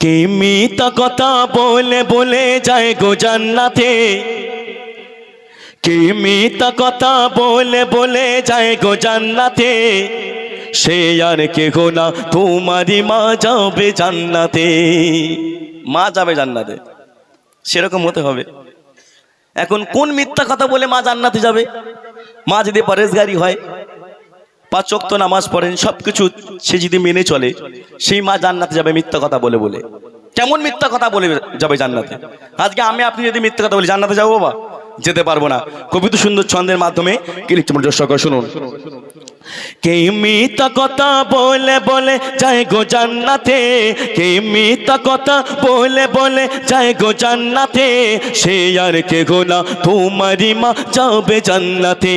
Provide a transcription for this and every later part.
কে মিথ্যা কথা বলে বলে যায় গো জান্নাতে? কে কথা বলে বলে যায় গো জান্নাতে? সে আর কে গো না, তোমারই মা যাবে জান্নাতে। মা যাবে জান্নাতে। সেরকম হতে হবে। এখন কোন মিথ্যা কথা বলে মা জান্নাতে যাবে? মা যদি পরেশগারি হয় পাঁচ অক্ত নামাজ পড়েন সব কিছু সে যদি মেনে চলে, সেই মা জান্নাতে যাবে মিথ্যা কথা বলে বলে। কেমন মিথ্যা কথা বলে যাবে জান্নাতে? আজকে আমি আপনি যদি মিথ্যা কথা বলি, জান্নাতে যাব বাবা? যেতে পারব না। কবিতা সুন্দর ছন্দের মাধ্যমে কি লিখতে শুনুন। কে মিথ্যা কথা বলে বলে যায় গো জান্নাতে? কে মিথ্যা কথা বলে বলে যায় গো জান্নাতে? সে আর কে গোনা তোমারি মা যাবে জান্নাতে।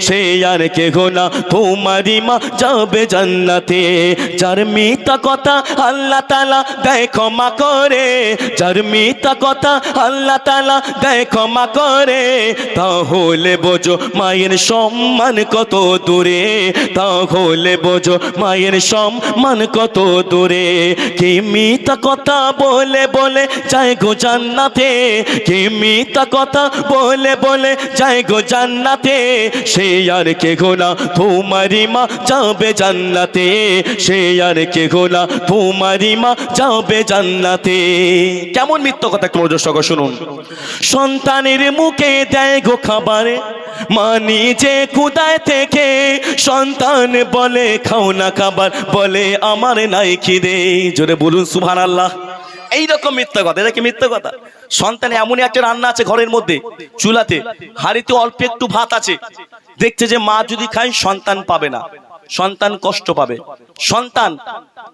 সে আর কে গোনা তোমারি মা যাবে জান্নাতে। যার মিথ্যা কথা আল্লাহ তালা দেয় ক্ষমা করে, যার মিথ্যা কথা আল্লাহ তালা দেয় ক্ষমা করে, তাহলে বোঝো মায়ের সম্মান কত দূরে। তাহলে বোঝো মায়ের সম্মান কত দূরে। কি মিথ্যা কথা বলে বলে যায় গো জান্নাতে? কি মিথ্যা কথা বলে বলে যায় গো জান্নাতে? সে আর কে গোনা তোমারি মা যাবে জান্নাতে? সে আর কে গোনা তোমারি মা যাবে জান্নাতে? কেমন মিথ্যা কথা একটু সহকারে শুনুন। সন্তানের মুখে দেয় গো খাবার, মা নিজে কুদায় থেকে সন্তান বলে, খাও না খাবার। বলে, আমার নাই খিদে। জোরে বলুন সুভান আল্লাহ এইরকম মিথ্যা কথা, এটা কি মিথ্যা কথা? সন্তানে এমনই একটা রান্না আছে ঘরের মধ্যে, চুলাতে। হাড়িতে অল্প একটু ভাত আছে। দেখছে যে মা যদি খায়, সন্তান পাবে না। সন্তান কষ্ট পাবে। সন্তান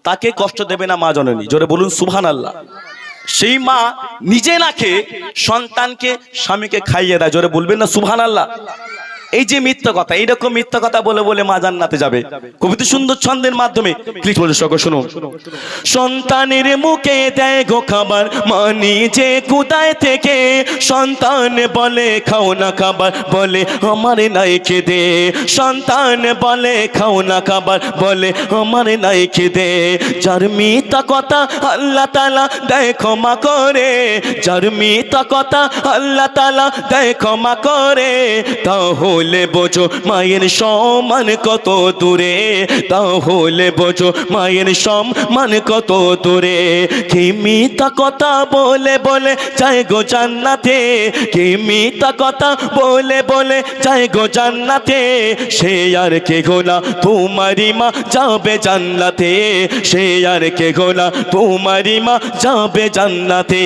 তাকে কষ্ট দেবে না মা জননী। জোরে বলুন সুভান আল্লাহ সেই মা নিজে না খেয়ে সন্তানকে, স্বামীকে খাইয়ে দেয়। জোরে বলবেন না সুভান আল্লাহ এই যে মিথ্যা কথা এইরকম মিথ্যা কথা বলে বলে মা জান্নাতে যাবে। কবিতা সুন্দর ছন্দের মাধ্যমে। প্লিজ বলে সকল শুনুন সন্তানের মুখে দেয় গো খাবার, মা নিজে কুদায় থেকে? সন্তান বলে, খাও না খাবার। বলে, আমার নাই খেদে। সন্তান বলে, খাও না খাবার। বলে, আমার নাই খেদে। যার মিথ্যা কথা আল্লাহ তালা দেয় ক্ষমা করে। যার মিথ্যা কথা আল্লাহ তালা দেয় ক্ষমা করে, তাহলে বোঝো মায়ের সমান কত দূরে, তাহলে বোঝো মায়ের সম্মান কত দূরে। কি মিথ্যা কথা বলে বলে চাই গো জান্নাতে, কি মিথ্যা কথা বলে বলে চাই গো জান্নাতে, সে আর কে গোনা তোমারি মা যাবে জান্নাতে, সে আর কে গোনা তোমারি মা যাবে জান্নাতে।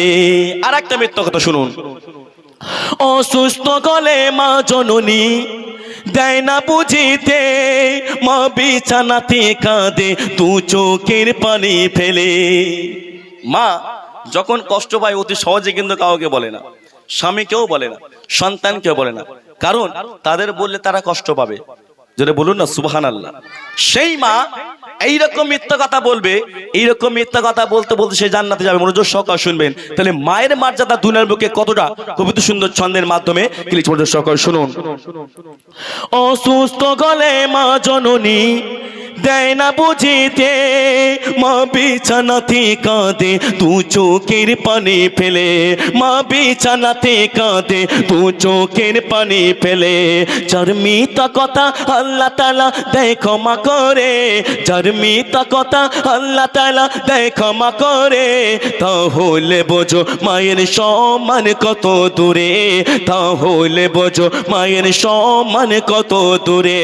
আর একটা মিথ্যা কথা শুনুন। অসুস্থ গলে মা জননী, দেয় না বুঝিতে। মা বিছানাতে কাঁদে, দু চোখের পানি ফেলে। মা, যখন কষ্ট পায়, অতি সহজে কিন্তু কাউকে বলে না। স্বামীকেও বলে না, সন্তানকেও বলে না। কারণ তাদের বললে তারা কষ্ট পাবে। যদি বলুন না সুবাহান আল্লাহ সেই মা এইরকম মিথ্যা কথা বলবে, এইরকম মিথ্যা কথা বলতে বলতে সে জান্নাতে যাবে। মনোযোগ সহকার শুনবেন। তাহলে মায়ের মর্যাদা দুনিয়ার বুকে কতটা? কবিতা সুন্দর ছন্দের মাধ্যমে ক্লিক মনোযোগ সহকার শুনুন। অসুস্থ গলে মা জননী দেয় না বুঝিতে, মা বিছানাতে কাঁদে তু চোখের পানি ফেলে। মা বিছানাতে কাঁদে তু চোখের পানি ফেলে। যার মিথ্যা কথা আল্লাহ তালা দেয় ক্ষমা করে। যার মিথ্যা কথা আল্লাহ তালা দেয় ক্ষমা করে। তাহলে বোঝো মায়ের সম্মান কত দূরে। তাহলে বোঝো মায়ের সম্মান কত দূরে।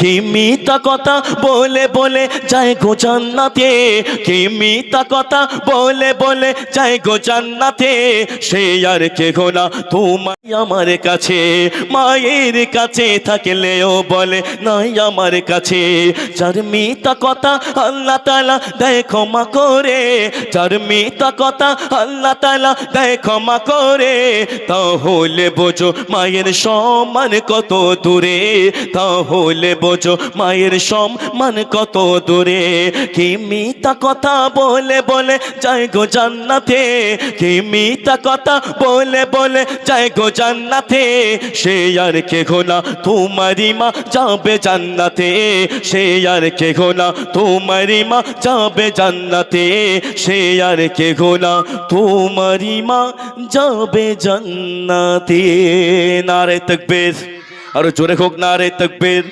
কি মিথ্যা কথা বলে বলে বলে যায় গো জান্নাতে। কি মিথ্যা কথা বলে বলে যায় গো জান্নাতে। সে আর কে গোনা তোমার আমার কাছে। মায়ের কাছে থাকলেও বলে নাই আমার কাছে। যার মিথ্যা কথা আল্লাহ তালা দেয় ক্ষমা করে। যার মিথ্যা কথা আল্লাহ তালা দেয় ক্ষমা করে। তাহলে বোঝো মায়ের সম্মান কত দূরে। তাহলে বোঝো মায়ের সম্মান কত দূরে? কি মিথ্যা কথা বলে বলে যাই গো জান্নাতে? কি মিথ্যা কথা বলে বলে যাই গো জান্নাতে? সে আর কে ঘোনা তোমারি মা যাবে জান্নাতে। সে আর কে ঘোনা তোমারি মা যাবে জান্নাতে। সে আর কে ঘোনা তোমারি মা যাবে জান্নাতে। নারে তকবীর। আরও জোরে হোক, নারে তকবীর।